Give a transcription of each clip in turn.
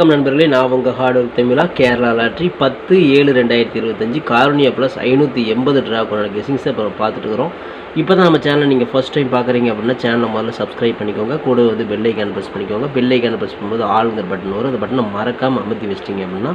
வணக்கம் நண்பர்களே நான் உங்கள் ஹார்ட் ஒர்க் தமிழா கேரளா லாட்ரி பத்து ஏழு ரெண்டாயிரத்தி இருபத்தஞ்சி காரணியா ப்ளஸ் ஐநூற்றி எண்பது ட்ரா கொண்ட கெஸிங்ஸை இப்போ பார்த்துட்டு இருக்கிறோம். இப்போ தான் நம்ம சேனலை நீங்கள் ஃபஸ்ட் டைம் பார்க்குறீங்க அப்படின்னா சேனலை முதல்ல சப்ஸ்கிரைப் பண்ணிக்கோங்க. கூட வந்து பெல்லைக்கான ப்ரெஸ் பண்ணிக்கோங்க. பெல்லைக்கான ப்ரெஸ் பண்ணும்போது ஆளுங்கிற பட்டன் வரும். அந்த பட்டனை மறக்காமல் அமர்த்தி வச்சிட்டிங்க அப்படின்னா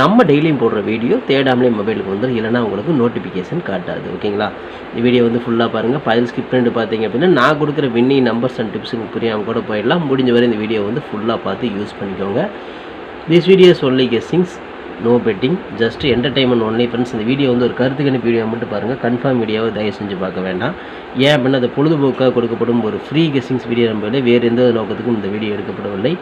நம்ம டெய்லியும் போடுற வீடியோ தேடாமலே மொபைலுக்கு வந்துடும் இல்லைனா உங்களுக்கு நோட்டிஃபிகேஷன் காட்டாது. ஓகேங்களா இந்த வீடியோ வந்து ஃபுல்லாக பாருங்கள் பதில் ஸ்கிப் பண்ணிட்டு பார்த்தீங்க அப்படின்னா நான் கொடுக்குற வின்னி நம்பர்ஸ் அண்ட் டிப்ஸுக்கு புரியாமல் கூட போயிடலாம். முடிஞ்ச வரை இந்த வீடியோ வந்து ஃபுல்லாக பார்த்து யூஸ் பண்ணிக்கோங்க. This video is only guessings. No betting just entertainment only friends இந்த வீடியோ வந்து ஒரு கருத்து கணிப்பு வீடியோ மட்டும் பாருங்கள் கன்ஃபார்ம் வீடியோவை தயவு செஞ்சு பார்க்க வேண்டாம். ஏன் அப்படின்னா அது பொழுதுபோக்காக கொடுக்கப்படும் ஒரு ஃப்ரீ கெஸ்ஸிங்ஸ் வீடியோ நம்பவில்லை வேறு எந்த நோக்கத்துக்கும் இந்த வீடியோ எடுக்கப்படவில்லை.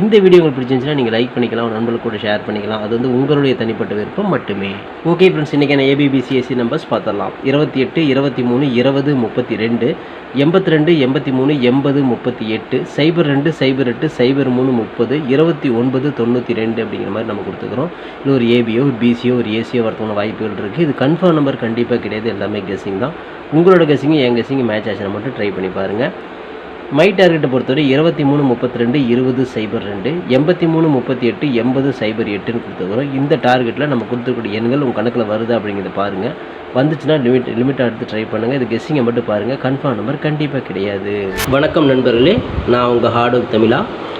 இந்த வீடியோ உங்களுக்கு பிடிச்சிருந்துச்சுன்னா நீங்கள் லைக் பண்ணிக்கலாம் நண்பர்கள் கூட ஷேர் பண்ணிக்கலாம். அது வந்து உங்களுடைய தனிப்பட்ட விருப்பம் மட்டுமே. ஓகே ஃப்ரெண்ட்ஸ் இன்றைக்கான ஏபிபிசிஎஸ்சி நம்பர்ஸ் பார்த்துடலாம். இருபத்தி எட்டு இருபத்தி மூணு இருபது முப்பத்தி ரெண்டு எண்பத்தி ரெண்டு எண்பத்தி மூணு எண்பது முப்பத்தி எட்டு சைபர் ரெண்டு சைபர் எட்டு சைபர் மூணு முப்பது இருபத்தி ஒன்பது தொண்ணூற்றி ரெண்டு அப்படிங்கிற மாதிரி நம்ம கொடுத்துக்கிறோம். இல்லை ஒரு ஏபியோ ஒரு பிசியோ ஒரு ஏசியோ வரத்துக்கான வாய்ப்புகள் இருக்குது இது கன்ஃபார்ம் நம்பர் கண்டிப்பாக கிடையாது. எல்லாமே கெஸிங் தான். உங்களோட கெஸிங்கும் என் கெஸிங்கும் மேட்ச் ஆச்சுன்னா மட்டும் ட்ரை பண்ணி பாருங்கள் மை டார்கெட்டை பொறுத்தவரை இருபத்தி மூணு முப்பத்தி ரெண்டு இருபது சைபர் ரெண்டு எண்பத்தி மூணு முப்பத்தி எட்டு எண்பது சைபர் எட்டுன்னு கொடுத்துருக்குறோம். இந்த டார்கெட்டில் நம்ம கொடுத்துருக்கூடிய எண்கள் உங்கள் கணக்கில் வருதா அப்படிங்கிறத பாருங்கள் வந்துச்சுன்னா லிமிட் லிமிட்டாக எடுத்து ட்ரை பண்ணுங்கள் இது கெஸ்ஸிங்கை மட்டும் பாருங்கள் கன்ஃபார்ம் நம்பர் கண்டிப்பாக கிடையாது. வணக்கம் நண்பர்களே. நான் உங்கள் ஹார்ட் ஒர்க் தமிழா.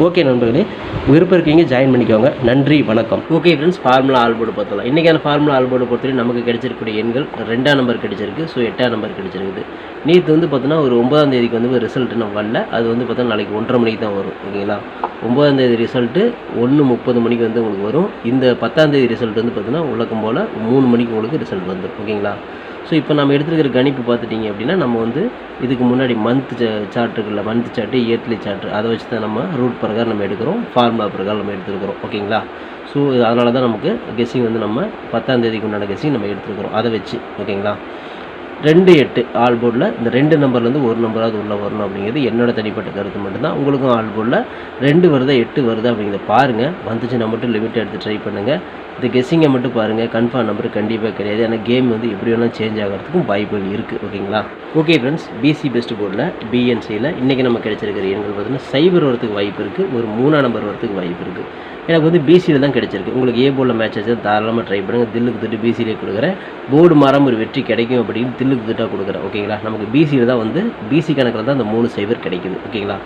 ஓகே நண்பர்களே விருப்பம் இருக்கீங்க ஜாயின் பண்ணிக்கோங்க. நன்றி வணக்கம். ஓகே ஃப்ரெண்ட்ஸ் ஃபார்முலா ஆல்போர்டு பார்த்தலாம் இன்றைக்கான ஃபார்முலா ஆல்போர்டு பொறுத்தவரை நமக்கு கிடைச்சிருக்கக்கூடிய எண்கள் ரெண்டாம் நம்பர் கிடைச்சிருக்கு. ஸோ எட்டாம் நம்பர் கிடைச்சிருக்குது. நேற்று வந்து பார்த்தோன்னா ஒரு ஒன்பதாம் தேதிக்கு வந்து ரிசல்ட் நம்ம வரல. அது வந்து பார்த்தோன்னா நாளைக்கு ஒன்றரை மணிக்கு தான் வரும். ஓகேங்களா ஒம்பதாம் தேதி ரிசல்ட்டு ஒன்று முப்பது மணிக்கு வந்து உங்களுக்கு வரும். இந்த பத்தாம் தேதி ரிசல்ட் வந்து பார்த்தீங்கன்னா உலகம் போல் மூணு மணிக்கு உங்களுக்கு ரிசல்ட் வந்துடும் ஓகேங்களா ஸோ இப்போ நம்ம எடுத்துருக்கிற கணிப்பு பார்த்துட்டிங்க அப்படின்னா நம்ம வந்து இதுக்கு முன்னாடி மந்த் சார்ட் இருக்குல்ல மந்த் சார்ட்டு இயர்லி சார்ட்டு அதை வச்சு தான் நம்ம ரூட் பிரகாரம் நம்ம எடுக்கிறோம் ஃபார்முலா பிரகாரம் நம்ம எடுத்துருக்கிறோம் ஓகேங்களா ஸோ அதனால தான் நமக்கு கெஸ்ஸிங் வந்து நம்ம பத்தாம் தேதிக்கு உண்டான கெஸ்ஸிங் நம்ம எடுத்துருக்கிறோம் அதை வச்சு ஓகேங்களா ரெண்டு எட்டு ஆல் போர்டில் இந்த ரெண்டு நம்பர்லேருந்து ஒரு நம்பராவது உள்ளே வரணும் அப்படிங்கிறது என்னோடய தனிப்பட்ட கருத்து மட்டும்தான். உங்களுக்கும் ஆல் போர்டில் ரெண்டு வருதா எட்டு வருதா அப்படிங்கிறத பாருங்கள் வந்துச்சுன்னா மட்டும் லிமிட் எடுத்து ட்ரை பண்ணுங்கள் இந்த கெஸ்ஸிங்கை மட்டும் பாருங்கள் கன்ஃபார்ம் நம்பர் கண்டிப்பாக கிடையாது. ஏன்னா கேம் வந்து எப்படி வேணால் சேஞ்ச் ஆகிறதுக்கும் வாய்ப்புகள் இருக்குது ஓகேங்களா? ஓகே ஃப்ரெண்ட்ஸ் பிசி பெஸ்ட் போர்டில் பிஎன்சியில் இன்றைக்கி நம்ம கிடைச்சிருக்கிற எண்கள் பார்த்தீங்கன்னா சைபர் வரத்துக்கு வாய்ப்பு இருக்குது ஒரு மூணாம் நம்பர் வரத்துக்கு வாய்ப்பு இருக்குது எனக்கு வந்து பிசியில் தான் கிடச்சிருக்கு. உங்களுக்கு ஏ போர்டில் மேட்ச் தாராளமாக ட்ரை பண்ணுங்கள் தில்லுக்கு திட்டு பிசியிலே கொடுக்குறேன். போர்டு மாறாமல் ஒரு வெற்றி கிடைக்கும் அப்படின்னு தில்லுக்கு திட்டாக கொடுக்குறேன் ஓகேங்களா? நமக்கு பிசியில் தான் வந்து பிசி கணக்கில் தான் அந்த மூணு சைபர் கிடைக்குது ஓகேங்களா?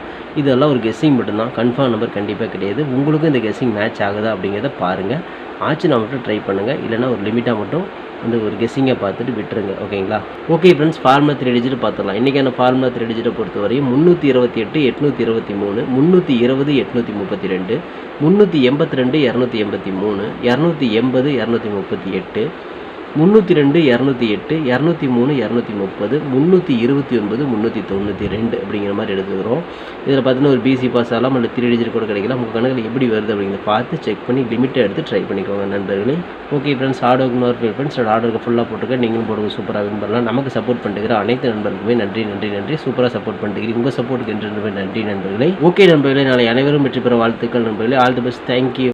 இதெல்லாம் ஒரு கெஸ்ஸிங் மட்டும்தான் கன்ஃபார்ம் நம்பர் கண்டிப்பாக கிடையாது. உங்களுக்கும் இந்த கெஸ்ஸிங் மேட்ச் ஆகுதா அப்படிங்கிறத பாருங்கள் ஆச்சுன்னா மட்டும் ட்ரை பண்ணுங்கள் இல்லைனா ஒரு லிமிட்டாக மட்டும் வந்து ஒரு கெஸ்ஸிங்கை பார்த்துட்டு விட்டுருங்க ஓகேங்களா? Okay friends formula three digit பார்த்துடலாம். இன்றைக்கான ஃபார்முலா த்ரீ டிஜிட்டை பொறுத்தவரையும் முந்நூற்றி இருபத்தி எட்டு எட்நூற்றி இருபத்தி மூணு முந்நூற்றி இருபது எட்நூற்றி முப்பத்தி ரெண்டு முந்நூற்றி எண்பத்தி ரெண்டு இரநூத்தி எண்பத்தி மூணு இரநூத்தி எண்பது இரநூத்தி முப்பத்தி எட்டு முந்நூற்றி ரெண்டு இரநூத்தி எட்டு இரநூத்தி மூணு இரநூத்தி முப்பது முந்நூற்றி இருபத்தி ஒன்பது முந்நூற்றி தொண்ணூற்றி ரெண்டு அப்படிங்கிற மாதிரி எடுத்துக்கிறோம் இதில் பார்த்தீங்கன்னா ஒரு பிசி பாஸ் ஆகலாம் இல்லை த்ரீ டிஜிட் கூட கிடைக்கலாம். உங்கள் கணக்கில் எப்படி வருது அப்படிங்கிறத பார்த்து செக் பண்ணி லிமிட்டை எடுத்து ட்ரை பண்ணிக்கோங்க நண்பர்களே. ஓகே ஃப்ரெண்ட்ஸ் ஆர்டருக்கு இன்னொரு ஃப்ரெண்ட்ஸ் ஆர்டருக்கு ஃபுல்லாக போட்டுருக்க நீங்களும் போடுங்க சூப்பராக வின் பண்ணலாம். நமக்கு சப்போர்ட் பண்ணுற அனைத்து நண்பர்களுக்குமே நன்றி நன்றி நன்றி. சூப்பராக சப்போர்ட் பண்ணுறீங்க உங்கள் சப்போர்ட்டுக்கு என்று நன்றி நண்பர்களே. ஓகே நண்பர்களே நாளை அனைவரும் வெற்றி பெற வாழ்த்துக்கள் நண்பர்களே. All the best thank you